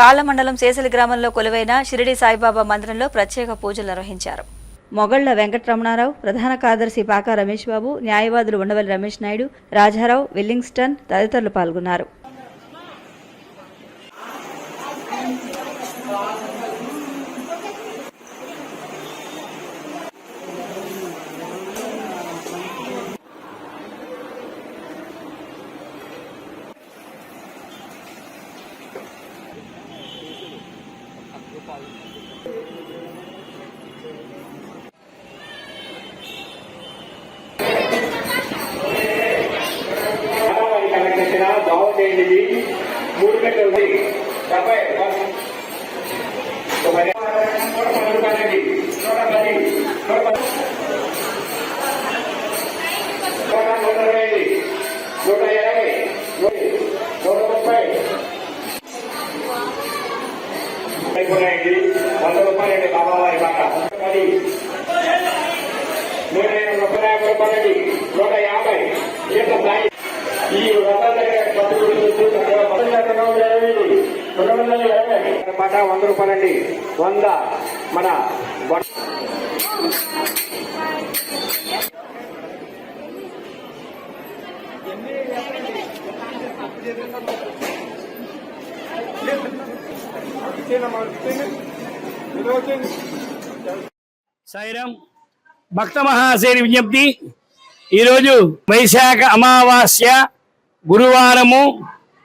కాళ్ళ శేసలి గ్రామంలో కొలువైన షిరిడి సాయిబాబా మందిరంలో ప్రత్యేక పూజలు నిర్వహించారు. మొగళ్ళ వెంకటరమణారావు ప్రధాన కార్యదర్శి పాకా రమేష్ బాబు న్యాయవాదులు ఉండవల్లి రమేష్ నాయుడు రాజారావు విల్లింగ్స్టన్ తదితరులు పాల్గొన్నారు. మానవాళి మూడు గంటలు డెబ్బై నూట పది నూట పది నూట పది వంద రూపాయలండి బాబావారి మాట. పది నూట ముప్పై నాలుగు రూపాయలండి నూట యాభై. ఈత సాయి? ఈ మాట వంద రూపాయలండి వంద మన వ- సాయిరాం. భక్త మహాశైని విజ్ఞప్తి. ఈరోజు వైశాఖ అమావాస్య గురువారము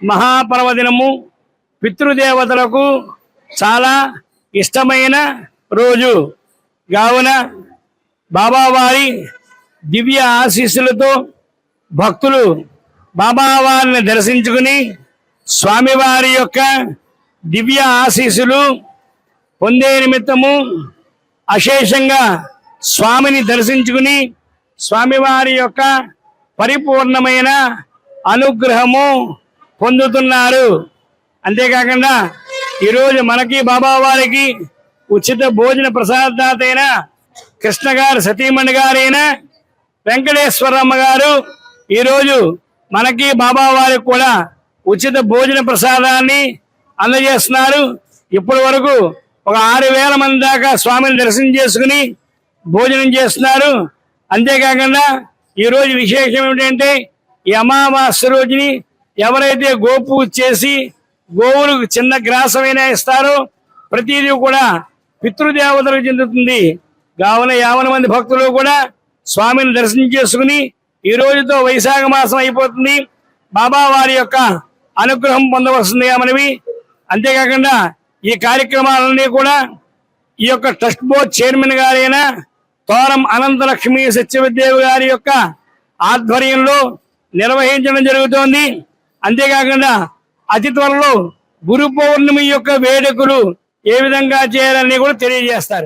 మహాపర్వదినము. పితృదేవతలకు చాలా ఇష్టమైన రోజు. కావున బాబావారి దివ్య ఆశీస్సులతో భక్తులు బాబావారిని దర్శించుకుని స్వామివారి యొక్క దివ్య ఆశీస్సులు పొందే నిమిత్తము అశేషంగా స్వామిని దర్శించుకుని స్వామివారి యొక్క పరిపూర్ణమైన అనుగ్రహము పొందుతున్నారు. అంతేకాకుండా ఈరోజు మనకి బాబా వారికి ఉచిత భోజన ప్రసాదాతైన అయిన కృష్ణ గారు సతీమణి గారైన వెంకటేశ్వరమ్మ గారు ఈరోజు మనకి బాబా వారికి కూడా ఉచిత భోజన ప్రసాదాన్ని అందజేస్తున్నారు. ఇప్పటి వరకు ఒక ఆరు వేల మంది దాకా స్వామిని దర్శనం చేసుకుని భోజనం చేస్తున్నారు. అంతేకాకుండా ఈరోజు విశేషం ఏమిటంటే ఈ అమావాస్య రోజుని ఎవరైతే గోపూజ చేసి గోవులకు చిన్న గ్రాసమైనా ఇస్తారో ప్రతిదీ కూడా పితృదేవతలకు చెందుతుంది. కావున యావన మంది భక్తులు కూడా స్వామిని దర్శనం చేసుకుని ఈ రోజుతో వైశాఖ మాసం అయిపోతుంది. బాబా వారి యొక్క అనుగ్రహం పొందవలసిందిగా మనవి. అంతేకాకుండా ఈ కార్యక్రమాలన్నీ కూడా ఈ యొక్క ట్రస్ట్ బోర్డ్ చైర్మన్ గారైన తోరం అనంతలక్ష్మి సత్యవిద్దేవి గారి యొక్క ఆధ్వర్యంలో నిర్వహించడం జరుగుతోంది. అంతేకాకుండా అతి త్వరలో గురు పౌర్ణమి యొక్క వేడుకలు ఏ విధంగా చేయాలని కూడా తెలియజేస్తారు.